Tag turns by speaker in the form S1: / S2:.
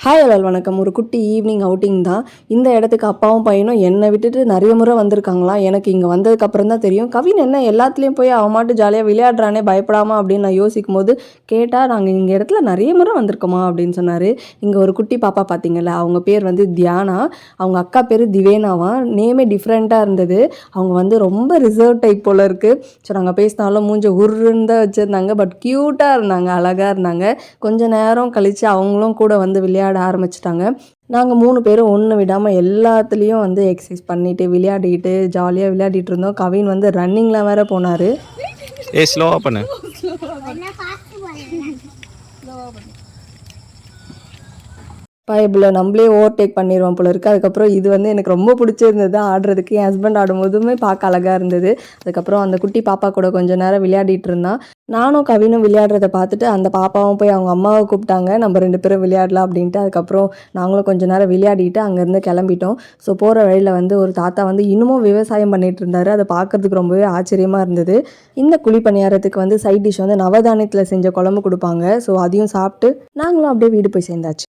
S1: Hi அலால் வணக்கம். ஒரு குட்டி ஈவினிங் அவுட்டிங் தான். இந்த இடத்துக்கு அப்பாவும் பையனும் என்னை விட்டுட்டு நிறைய முறை வந்திருக்காங்களா? எனக்கு இங்கே வந்ததுக்கப்புறம் தான் தெரியும். கவின் என்ன எல்லாத்துலேயும் போய் அவன் மாட்டு ஜாலியாக விளையாடுறானே பயப்படாமா அப்படின்னு நான் யோசிக்கும் போது கேட்டால் நாங்கள் இங்கே இடத்துல நிறைய முறை வந்திருக்கோமா? அப்படின்னு சொன்னார். இங்கே ஒரு குட்டி பாப்பா பார்த்தீங்கல்ல அவங்க பேர் வந்து தியானா. அவங்க அக்கா பேர் திவேனாவா? நேமே டிஃப்ரெண்ட்டாக இருந்தது. அவங்க வந்து ரொம்ப ரிசர்வ் டைப் போல் இருக்குது ஸோ நாங்கள் பேசினாலும் மூஞ்ச உருன்னு தான் வச்சுருந்தாங்க. பட் க்யூட்டாக இருந்தாங்க அழகாக இருந்தாங்க. கொஞ்ச நேரம் கழித்து அவங்களும் கூட வந்து விளையாட ஆரம்பிச்சிட்டாங்க. நாங்கள் மூணு பேரும் ஒன்று விடாமல் எல்லாத்துலேயும் வந்து எக்ஸசைஸ் பண்ணிட்டு விளையாடிட்டு ஜாலியாக விளையாடிட்டு இருந்தோம். கவின் வந்து ரன்னிங்கில் வேற போனார்.
S2: ஏ ஸ்லோவா பண்ணு.
S1: பைபிளை நம்மளே ஓவர்டேக் பண்ணிடுவோம் போல இருக்குது அதுக்கப்புறம் இது வந்து எனக்கு ரொம்ப பிடிச்சிருந்தது ஆடுறதுக்கு. என் ஹஸ்பண்ட் ஆடும்போதுமே பார்க்க அழகாக இருந்தது. அதுக்கப்புறம் அந்த குட்டி பாப்பா கூட கொஞ்சம் நேரம் விளையாடிட்டு இருந்தான் நானும் கவினும் விளையாடுறத பார்த்துட்டு அந்த பாப்பாவும் போய் அவங்க அம்மாவை கூப்பிட்டாங்க. நம்ம ரெண்டு பேரும் விளையாடலாம் அப்படின்ட்டு. அதுக்கப்புறம் நாங்களும் கொஞ்சம் நேரம் விளையாடிட்டு அங்கேருந்து கிளம்பிட்டோம். ஸோ போகிற வழியில் வந்து ஒரு தாத்தா வந்து இன்னமும் விவசாயம் பண்ணிட்டு இருந்தார். அதை பார்க்கறதுக்கு ரொம்பவே ஆச்சரியமாக இருந்தது. இந்த குழி பணியாரத்துக்கு வந்து சைட் டிஷ் வந்து நவதானியத்தில் செஞ்ச குழம்பு கொடுப்பாங்க. ஸோ அதையும் சாப்பிட்டு நாங்களும் அப்படியே வீடு போய் சேர்ந்தாச்சு.